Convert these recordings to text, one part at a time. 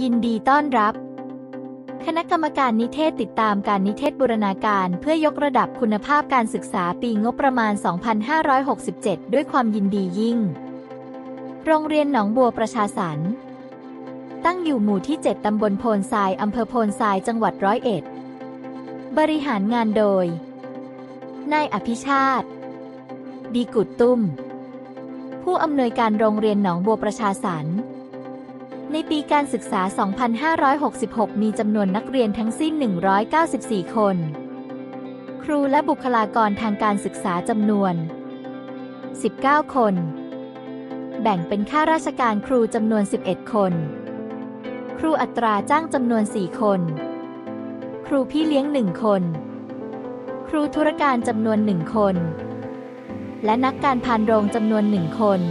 ยินดีต้อนรับ คณะกรรมการนิเทศติดตามการนิเทศบูรณาการเพื่อยกระดับคุณภาพการศึกษาปีงบประมาณ 2567 ด้วยความยินดียิ่ง โรงเรียนหนองบัวประชาสรรค์ตั้งอยู่หมู่ที่ 7 ตำบลโพนทราย อำเภอโพนทรายจังหวัดร้อยเอ็ด บริหารงานโดย นายอภิชาติ ดีกุดตุ้ม ผู้อำนวยการโรงเรียนหนองบัวประชาสรรค์ ในปีการศึกษา 2566 มีจำนวนนักเรียนทั้งสิ้น 194 คน ครูและบุคลากรทางการศึกษาจำนวน 19 คน แบ่งเป็นข้าราชการครูจำนวน 11 คน ครูอัตราจ้างจำนวน 4 คน ครูพี่เลี้ยง 1 คน ครูธุรการจำนวน 1 คน และนักการพานโรงจำนวน 1 คน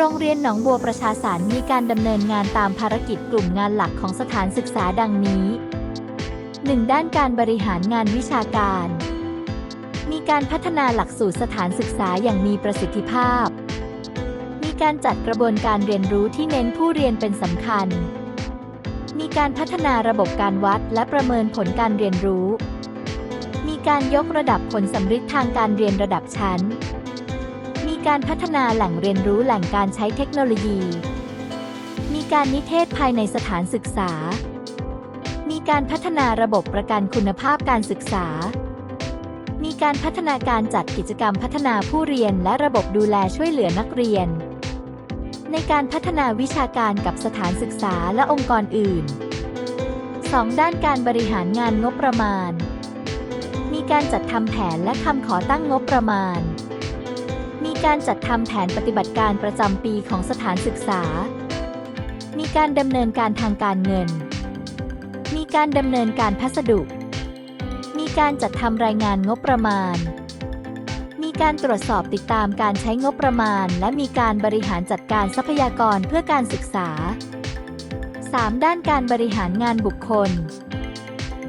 โรงเรียนหนองบัวประชาสรรค์มีการดำเนินงานตามภารกิจกลุ่มงานหลักของสถานศึกษาดังนี้ 1. ด้านการบริหารงานวิชาการ มีการพัฒนาหลักสูตรสถานศึกษาอย่างมีประสิทธิภาพ มีการจัดกระบวนการเรียนรู้ที่เน้นผู้เรียนเป็นสำคัญ มีการพัฒนาระบบการวัดและประเมินผลการเรียนรู้ มีการยกระดับผลสำฤทธิ์ทางการเรียนระดับชั้น การพัฒนาแหล่งเรียนรู้แหล่งการใช้เทคโนโลยี มีการนิเทศภายในสถานศึกษา มีการพัฒนาระบบประกันคุณภาพการศึกษา มีการพัฒนาการจัดกิจกรรมพัฒนาผู้เรียนและระบบดูแลช่วยเหลือนักเรียน ในการพัฒนาวิชาการกับสถานศึกษาและองค์กรอื่น 2. ด้านการบริหารงานงบประมาณ มีการจัดทำแผนและคำขอตั้งงบประมาณ มีการจัดทำแผนปฏิบัติการประจำปีของสถานศึกษา มีการดำเนินการทางการเงิน มีการดำเนินการพัสดุ มีการจัดทำรายงานงบประมาณ มีการตรวจสอบติดตามการใช้งบประมาณ และมีการบริหารจัดการทรัพยากรเพื่อการศึกษา 3. ด้านการบริหารงานบุคคล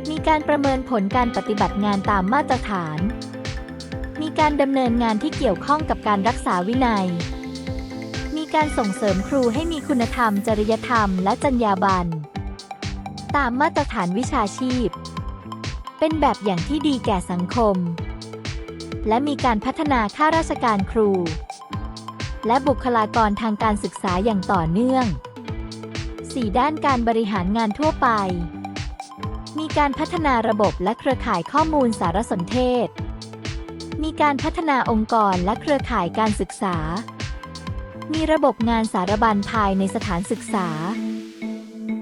มีการประเมินผลการปฏิบัติงานตามมาตรฐาน การดำเนินงานที่เกี่ยวข้องกับการรักษาวินัย มีการส่งเสริมครูให้มีคุณธรรม จริยธรรม และจรรยาบรรณตามมาตรฐานวิชาชีพ เป็นแบบอย่างที่ดีแก่สังคม และมีการพัฒนาข้าราชการครู และบุคลากรทางการศึกษาอย่างต่อเนื่อง 4. ด้านการบริหารงานทั่วไป มีการพัฒนาระบบและเครือข่ายข้อมูลสารสนเทศ มีการพัฒนาองค์กรและเครือข่ายการศึกษา มีระบบงานสารบัญภายในสถานศึกษา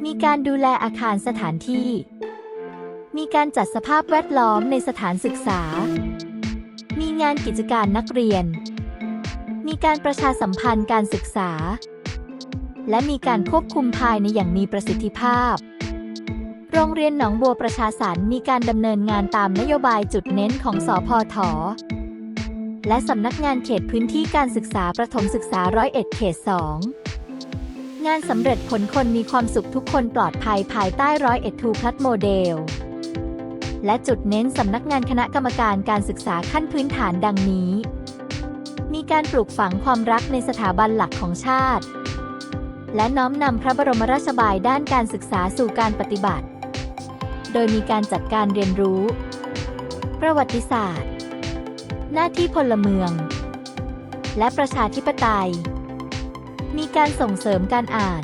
มีการดูแลอาคารสถานที่ มีการจัดสภาพแวดล้อมในสถานศึกษา มีงานกิจการนักเรียน มีการประชาสัมพันธ์การศึกษา และมีการควบคุมภายในอย่างมีประสิทธิภาพ โรงเรียนหนองบัวประชาสรรค์มีการดำเนินงานตามนโยบายจุดเน้นของสอพอถอและสำนักงานเขตพื้นที่การศึกษาประถมศึกษาร้อยเอ็ดเขต2งงานสำเร็จผลคนมีความสุขทุกคนปลอดภัยภายใต้ร้อยเอ็ดทูพลัดโมเดล และจุดเน้นสำนักงานคณะกรรมการการศึกษาขั้นพื้นฐานดังนี้ มีการปลูกฝังความรักในสถาบันหลักของชาติ และน้อมนำพระบรมราชบายด้านการศึกษาสู่การปฏิบัติ ดยมีการจัดการเรียนรู้ ประวัติศาสตร์ หน้าที่พลเมือง และประชาธิปไตย มีการส่งเสริมการอ่าน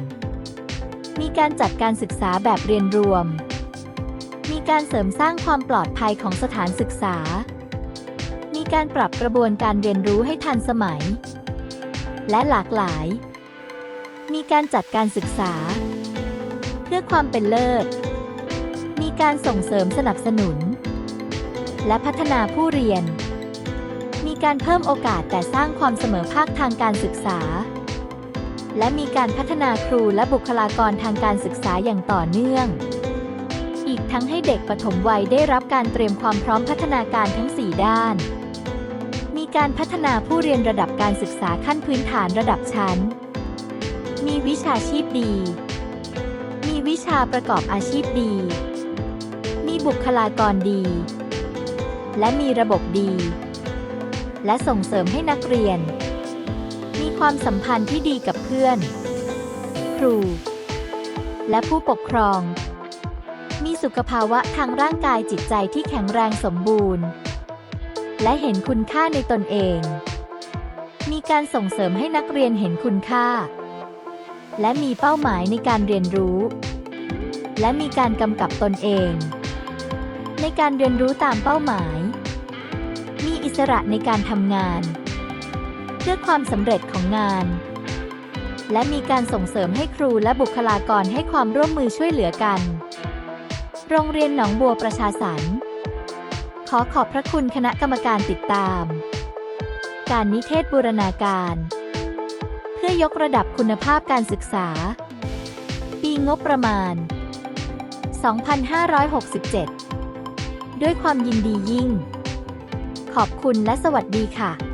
มีการจัดการศึกษาแบบเรียนรวม มีการเสริมสร้างความปลอดภัยของสถานศึกษา มีการปรับกระบวนการเรียนรู้ให้ทันสมัย และหลากหลาย มีการจัดการศึกษา เพื่อความเป็นเลิศ มีการส่งเสริมสนับสนุน และพัฒนาผู้เรียน มีการเพิ่มโอกาสแต่สร้างความเสมอภาคทางการศึกษา และมีการพัฒนาครูและบุคลากรทางการศึกษาอย่างต่อเนื่อง อีกทั้งให้เด็กปฐมวัยได้รับการเตรียมความพร้อมพัฒนาการทั้ง 4 ด้าน มีการพัฒนาผู้เรียนระดับการศึกษาขั้นพื้นฐานระดับชั้น มีวิชาชีพดี มีวิชาประกอบอาชีพดี มีบุคลากรดี และมีระบบดี และส่งเสริมให้นักเรียน มีความสัมพันธ์ที่ดีกับเพื่อน ครู และผู้ปกครอง มีสุขภาวะทางร่างกายจิตใจที่แข็งแรงสมบูรณ์ และเห็นคุณค่าในตนเอง มีการส่งเสริมให้นักเรียนเห็นคุณค่า และมีเป้าหมายในการเรียนรู้และมีการกำกับตนเอง ในการเรียนรู้ตามเป้าหมาย มีอิสระในการทำงาน เพื่อความสำเร็จของงาน และมีการส่งเสริมให้ครูและบุคลากรให้ความร่วมมือช่วยเหลือกัน โรงเรียนหนองบัวประชาสรรค์ขอขอบพระคุณคณะกรรมการติดตาม การนิเทศบูรณาการ เพื่อยกระดับคุณภาพการศึกษา ปีงบประมาณ 2567 ด้วยความยินดียิ่ง ขอบคุณและสวัสดีค่ะ